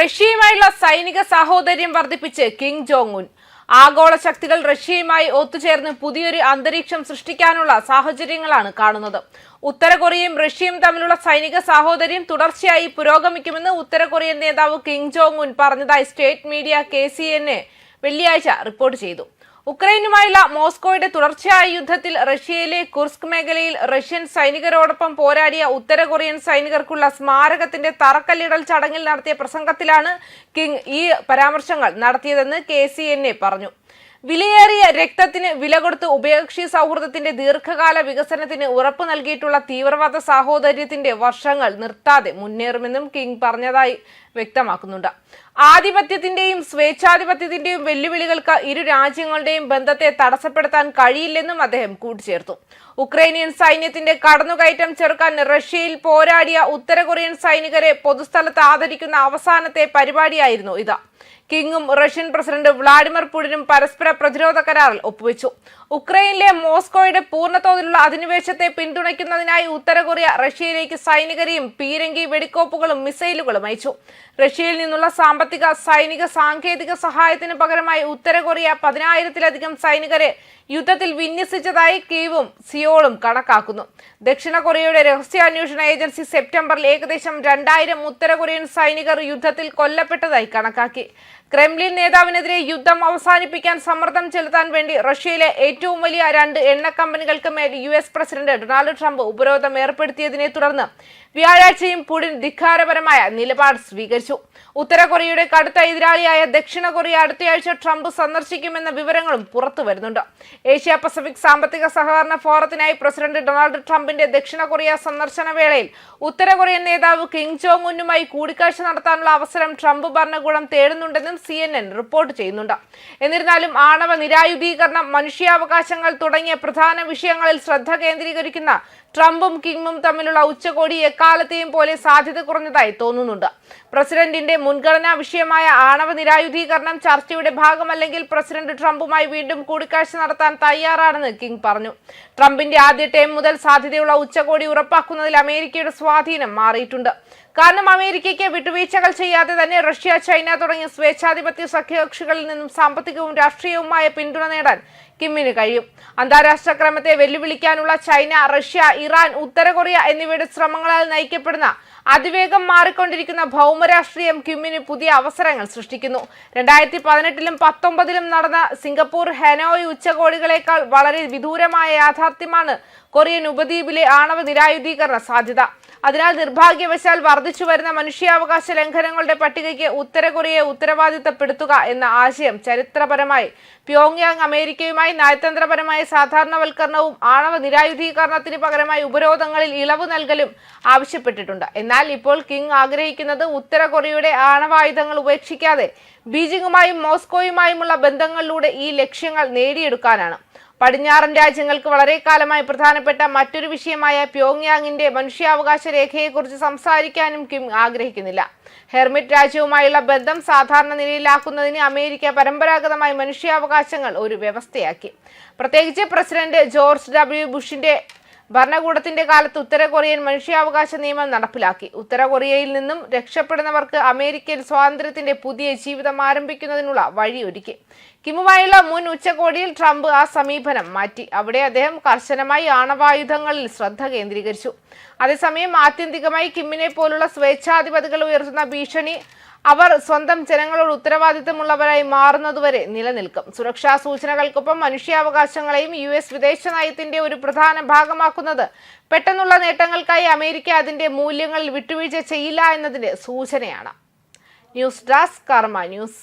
റഷ്യയുമായുള്ള സൈനിക സാഹോദര്യം വർദ്ധിപ്പിച്ച് കിങ് ജോങ് ഉൻ. ആഗോള ശക്തികൾ റഷ്യയുമായി ഒത്തുചേർന്ന് പുതിയൊരു അന്തരീക്ഷം സൃഷ്ടിക്കാനുള്ള സാഹചര്യങ്ങളാണ് കാണുന്നത്. ഉത്തര കൊറിയയും റഷ്യയും തമ്മിലുള്ള സൈനിക സാഹോദര്യം തുടർച്ചയായി പുരോഗമിക്കുമെന്ന് ഉത്തര കൊറിയൻ നേതാവ് കിങ് ജോങ് ഉൻ പറഞ്ഞതായി സ്റ്റേറ്റ് മീഡിയ കെ വെള്ളിയാഴ്ച റിപ്പോർട്ട് ചെയ്തു. ഉക്രൈനുമായുള്ള മോസ്കോയുടെ തുടർച്ചയായ യുദ്ധത്തിൽ റഷ്യയിലെ കുർസ്ക് മേഖലയിൽ റഷ്യൻ സൈനികരോടൊപ്പം പോരാടിയ ഉത്തര കൊറിയൻ സൈനികർക്കുള്ള സ്മാരകത്തിന്റെ തറക്കല്ലിടൽ ചടങ്ങിൽ നടത്തിയ പ്രസംഗത്തിലാണ് കിങ് ഈ പരാമർശങ്ങൾ നടത്തിയതെന്ന് കെ പറഞ്ഞു. വിലയേറിയ രക്തത്തിന് വില കൊടുത്ത് ഉഭയകക്ഷി സൗഹൃദത്തിന്റെ ദീർഘകാല വികസനത്തിന് ഉറപ്പു നൽകിയിട്ടുള്ള തീവ്രവാദ സാഹോദര്യത്തിന്റെ വർഷങ്ങൾ നിർത്താതെ മുന്നേറുമെന്നും കിങ് പറഞ്ഞതായി വ്യക്തമാക്കുന്നുണ്ട്. ആധിപത്യത്തിന്റെയും സ്വേച്ഛാധിപത്യത്തിന്റെയും വെല്ലുവിളികൾക്ക് ഇരു രാജ്യങ്ങളുടെയും ബന്ധത്തെ തടസ്സപ്പെടുത്താൻ കഴിയില്ലെന്നും അദ്ദേഹം കൂട്ടിച്ചേർത്തു. ഉക്രൈനിയൻ സൈന്യത്തിന്റെ കടന്നുകയറ്റം ചെറുക്കാൻ റഷ്യയിൽ പോരാടിയ ഉത്തര കൊറിയൻ സൈനികരെ പൊതുസ്ഥലത്ത് ആദരിക്കുന്ന അവസാനത്തെ പരിപാടിയായിരുന്നു ഇത്. കിങ്ങും റഷ്യൻ പ്രസിഡന്റ് വ്ളാഡിമിർ പുടിനും പരസ്പര പ്രതിരോധ കരാറിൽ ഒപ്പുവെച്ചു. ഉക്രൈനിലെ മോസ്കോയുടെ പൂർണതോതിലുള്ള അധിനിവേശത്തെ പിന്തുണയ്ക്കുന്നതിനായി ഉത്തര കൊറിയ റഷ്യയിലേക്ക് സൈനികരെയും പീരങ്കി വെടിക്കോപ്പുകളും മിസൈലുകളും അയച്ചു. റഷ്യയിൽ നിന്നുള്ള സാമ്പത്തിക സൈനിക സാങ്കേതിക സഹായത്തിന് പകരമായി ഉത്തര കൊറിയ പതിനായിരത്തിലധികം സൈനികരെ യുദ്ധത്തിൽ വിന്യസിച്ചതായി കീവും സിയോളും കണക്കാക്കുന്നു. ദക്ഷിണ കൊറിയയുടെ രഹസ്യാന്വേഷണ ഏജൻസി സെപ്റ്റംബറിൽ ഏകദേശം രണ്ടായിരം ഉത്തര കൊറിയൻ സൈനികർ യുദ്ധത്തിൽ കൊല്ലപ്പെട്ടതായി കണക്കാക്കി. ക്രെംലിൻ നേതാവിനെതിരെ യുദ്ധം അവസാനിപ്പിക്കാൻ സമ്മർദ്ദം ചെലുത്താൻ വേണ്ടി റഷ്യയിലെ ഏറ്റവും വലിയ രണ്ട് എണ്ണ കമ്പനികൾക്ക് മേൽ U S president Donald Trump ഉപരോധം ഏർപ്പെടുത്തിയതിനെ തുടർന്ന് വ്യാഴാഴ്ചയും പുടിൻ ധിക്കാരപരമായ നിലപാട് സ്വീകരിച്ചു. ഉത്തര കൊറിയയുടെ കടുത്ത എതിരാളിയായ ദക്ഷിണ കൊറിയ അടുത്തയാഴ്ച ട്രംപ് സന്ദർശിക്കുമെന്ന വിവരങ്ങളും പുറത്തു വരുന്നുണ്ട്. ഏഷ്യ പസഫിക് സാമ്പത്തിക സഹകരണ ഫോറത്തിനായി പ്രസിഡന്റ് ഡൊണാൾഡ് ട്രംപിന്റെ ദക്ഷിണ കൊറിയ സന്ദർശന വേളയിൽ ഉത്തര കൊറിയൻ നേതാവ് കിങ് ജോങ് ഉന്നുമായി കൂടിക്കാഴ്ച നടത്താനുള്ള അവസരം ട്രംപ് ഭരണകൂടം തേടുന്നുണ്ടെന്നും സി എൻ എൻ റിപ്പോർട്ട് ചെയ്യുന്നുണ്ട്. എന്നിരുന്നാലും ആണവ നിരായുധീകരണം മനുഷ്യാവകാശങ്ങൾ തുടങ്ങിയ പ്രധാന വിഷയങ്ങളിൽ ശ്രദ്ധ കേന്ദ്രീകരിക്കുന്ന ട്രംപും കിങ്ങും തമ്മിലുള്ള ഉച്ചകോടി എക്കാലത്തെയും പോലെ സാധ്യത കുറഞ്ഞതായി തോന്നുന്നുണ്ട്. പ്രസിഡന്റിന്റെ മുൻഗണനാ വിഷയമായ ആണവ നിരായുധീകരണം ചർച്ചയുടെ ഭാഗമല്ലെങ്കിൽ പ്രസിഡന്റ് ട്രംപുമായി വീണ്ടും കൂടിക്കാഴ്ച നടത്താൻ തയ്യാറാണെന്ന് കിങ് പറഞ്ഞു. ട്രംപിന്റെ ആദ്യ ടേം മുതൽ സാധ്യതയുള്ള ഉച്ചകോടി ഉറപ്പാക്കുന്നതിൽ അമേരിക്കയുടെ സ്വാധീനം മാറിയിട്ടുണ്ട്. കാരണം അമേരിക്കയ്ക്ക് വിട്ടുവീഴ്ചകൾ ചെയ്യാതെ തന്നെ റഷ്യ ചൈന തുടങ്ങിയ സ്വേച്ഛാധിപത്യ സഖ്യകക്ഷികളിൽ നിന്നും സാമ്പത്തികവും രാഷ്ട്രീയവുമായ പിന്തുണ നേടാൻ കിമ്മിന് കഴിയും. അന്താരാഷ്ട്ര ക്രമത്തെ വെല്ലുവിളിക്കാനുള്ള ചൈന റഷ്യ ഇറാൻ ഉത്തര കൊറിയ എന്നിവയുടെ ശ്രമങ്ങളാൽ നയിക്കപ്പെടുന്ന അതിവേഗം മാറിക്കൊണ്ടിരിക്കുന്ന ഭൗമരാഷ്ട്രീയം കിമ്മിന് പുതിയ അവസരങ്ങൾ സൃഷ്ടിക്കുന്നു. രണ്ടായിരത്തി പതിനെട്ടിലും പത്തൊമ്പതിലും നടന്ന സിംഗപ്പൂർ ഹെനോയ് ഉച്ചകോടികളേക്കാൾ വളരെ വിദൂരമായ യാഥാർത്ഥ്യമാണ് കൊറിയൻ ഉപദ്വീപിലെ ആണവ നിരായുധീകരണ സാധ്യത. അതിനാൽ നിർഭാഗ്യവശാൽ വർദ്ധിച്ചു വരുന്ന മനുഷ്യാവകാശ ലംഘനങ്ങളുടെ പട്ടികയ്ക്ക് ഉത്തര കൊറിയയെ ഉത്തരവാദിത്തപ്പെടുത്തുക എന്ന ആശയം ചരിത്രപരമായി. പ്യോങ്യാങ് അമേരിക്കയുമായി നയതന്ത്രപരമായ സാധാരണവൽക്കരണവും ആണവ നിരായുധീകരണത്തിന് പകരമായി ഉപരോധങ്ങളിൽ ഇളവ് നൽകലും ആവശ്യപ്പെട്ടിട്ടുണ്ട്. എന്നാൽ ഇപ്പോൾ കിങ് ആഗ്രഹിക്കുന്നത് ഉത്തര കൊറിയയുടെ ആണവായുധങ്ങൾ ഉപേക്ഷിക്കാതെ ബീജിംഗുമായും മോസ്കോയുമായുമുള്ള ബന്ധങ്ങളിലൂടെ ഈ ലക്ഷ്യങ്ങൾ നേടിയെടുക്കാനാണ്. പടിഞ്ഞാറൻ രാജ്യങ്ങൾക്ക് വളരെ കാലമായി പ്രധാനപ്പെട്ട മറ്റൊരു വിഷയമായ പ്യോങ്യാങ്ങിന്റെ മനുഷ്യാവകാശ രേഖയെക്കുറിച്ച് സംസാരിക്കാനും കിം ആഗ്രഹിക്കുന്നില്ല. ഹെർമിറ്റ് രാജ്യവുമായുള്ള ബന്ധം സാധാരണ നിലയിലാക്കുന്നതിന് അമേരിക്ക പരമ്പരാഗതമായി മനുഷ്യാവകാശങ്ങൾ ഒരു വ്യവസ്ഥയാക്കി. പ്രത്യേകിച്ച് പ്രസിഡന്റ് ജോർജ് ഡബ്ല്യു ബുഷിന്റെ ഭരണകൂടത്തിന്റെ കാലത്ത് ഉത്തര കൊറിയൻ മനുഷ്യാവകാശ നിയമം നടപ്പിലാക്കി. ഉത്തര കൊറിയയിൽ നിന്നും രക്ഷപ്പെടുന്നവർക്ക് അമേരിക്കയിൽ സ്വാതന്ത്ര്യത്തിന്റെ പുതിയ ജീവിതം ആരംഭിക്കുന്നതിനുള്ള വഴിയൊരുക്കി. കിമുമായുള്ള മുൻ ഉച്ചകോടിയിൽ ട്രംപ് ആ സമീപനം മാറ്റി. അവിടെ അദ്ദേഹം കർശനമായി ആണവായുധങ്ങളിൽ ശ്രദ്ധ കേന്ദ്രീകരിച്ചു. അതേസമയം ആത്യന്തികമായി കിമ്മിനെ പോലുള്ള സ്വേച്ഛാധിപതികൾ ഉയർത്തുന്ന ഭീഷണി അവർ സ്വന്തം ജനങ്ങളോട് ഉത്തരവാദിത്തമുള്ളവരായി മാറുന്നതുവരെ നിലനിൽക്കും. സുരക്ഷാ സൂചനകൾക്കൊപ്പം മനുഷ്യാവകാശങ്ങളെയും യു എസ് വിദേശ നയത്തിന്റെ ഒരു പ്രധാന ഭാഗമാക്കുന്നത് പെട്ടെന്നുള്ള നേട്ടങ്ങൾക്കായി അമേരിക്ക അതിന്റെ മൂല്യങ്ങളിൽ വിട്ടുവീഴ്ച ചെയ്യില്ല എന്നതിന്റെ സൂചനയാണ്. News desk Karma news.